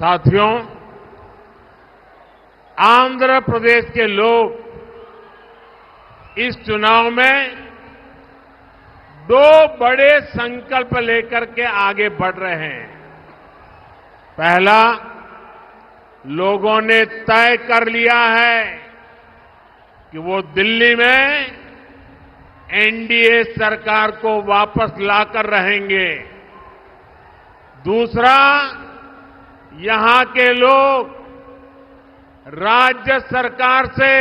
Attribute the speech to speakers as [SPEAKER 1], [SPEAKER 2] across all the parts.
[SPEAKER 1] साथियों, आंध्र प्रदेश के लोग इस चुनाव में दो बड़े संकल्प लेकर के आगे बढ़ रहे हैं। पहला, लोगों ने तय कर लिया है कि वो दिल्ली में एनडीए सरकार को वापस लाकर रहेंगे। दूसरा यहाँ के लोग राज्य सरकार से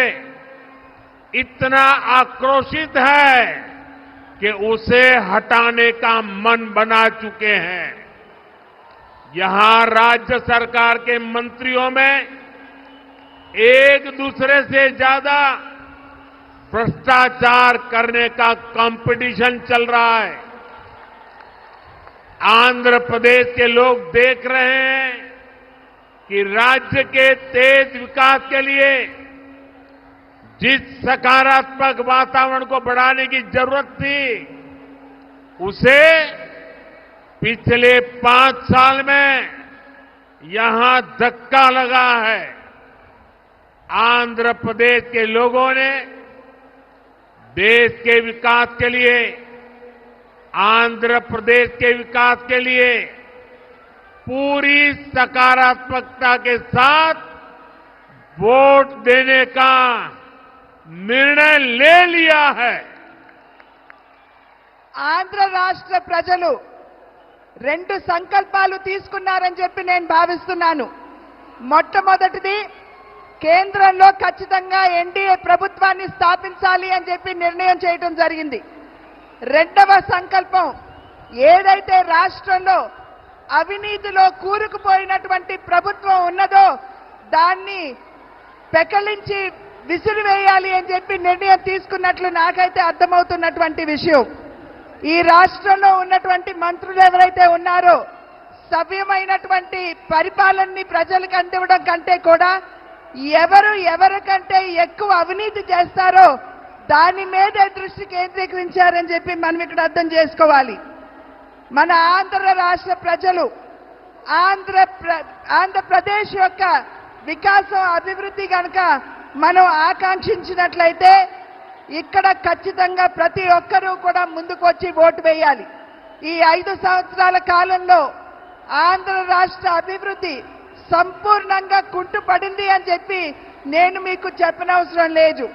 [SPEAKER 1] इतना आक्रोशित है कि उसे हटाने का मन बना चुके हैं। यहाँ राज्य सरकार के मंत्रियों में एक दूसरे से ज़्यादा भ्रष्टाचार करने का कंपटीशन चल रहा है। आंध्र प्रदेश के लोग देख रहे हैं कि राज्य के तेज विकास के लिए जिस सकारात्मक वातावरण को बढ़ाने की ज़रूरत थी, उसे पिछले पाँच साल में यहाँ धक्का लगा है। आंध्र प्रदेश के लोगों ने देश के विकास के लिए, आंध्र प्रदेश के विकास के लिए पूरी सकारात्मकता के साथ वोट देने का निर्णय ले लिया है
[SPEAKER 2] ఆంధ్ర రాష్ట్ర ప్రజలు రెండు సంకల్పాలు తీసుకున్నారని చెప్పి నేను భావిస్తున్నాను మొట్టమొదటిది కేంద్రంలో ఖచ్చితంగా ఎన్డీఏ ప్రభుత్వాన్ని స్థాపించాలి అని చెప్పి నిర్ణయం చేయడం జరిగింది రెండవ సంకల్పం ఏదైతే రాష్ట్రంలో అవినీతిలో కూరుకుపోయినటువంటి ప్రభుత్వం ఉన్నదో దాన్ని పెకలించి విసిరివేయాలి అని చెప్పి నిర్ణయం తీసుకున్నట్లు నాకైతే అర్థమవుతున్నటువంటి విషయం. ఈ రాష్ట్రంలో ఉన్నటువంటి మంత్రులు ఎవరైతే ఉన్నారో సవ్యమైనటువంటి పరిపాలనని ప్రజలకు అందివ్వడం కంటే కూడా ఎవరు ఎవరికంటే ఎక్కువ అవినీతి చేస్తారో దాని మీదే దృష్టి కేంద్రీకరించారని చెప్పి మనం ఇక్కడ అర్థం చేసుకోవాలి. మన ఆంధ్ర రాష్ట్ర ప్రజలు ఆంధ్ర ఆంధ్రప్రదేశ్ యొక్క వికాసం అభివృద్ధి కనుక మనం ఆకాంక్షించినట్లయితే ఇక్కడ ఖచ్చితంగా ప్రతి ఒక్కరూ కూడా ముందుకొచ్చి ఓటు వేయాలి. ఈ ఐదు సంవత్సరాల కాలంలో ఆంధ్ర రాష్ట్ర అభివృద్ధి సంపూర్ణంగా కుంటుపడింది అని చెప్పి నేను మీకు చెప్పనవసరం లేదు.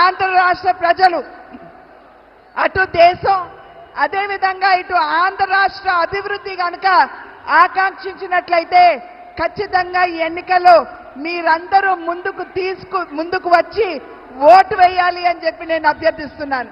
[SPEAKER 2] ఆంధ్ర రాష్ట్ర ప్రజలు అటు దేశం అదేవిధంగా ఇటు ఆంధ్ర రాష్ట్ర అభివృద్ధి కనుక ఆకాంక్షించినట్లయితే ఖచ్చితంగా ఈ ఎన్నికల్లో మీరందరూ ముందుకు తీసుకు ముందుకు వచ్చి ఓటు వేయాలి అని చెప్పి నేను అభ్యర్థిస్తున్నాను.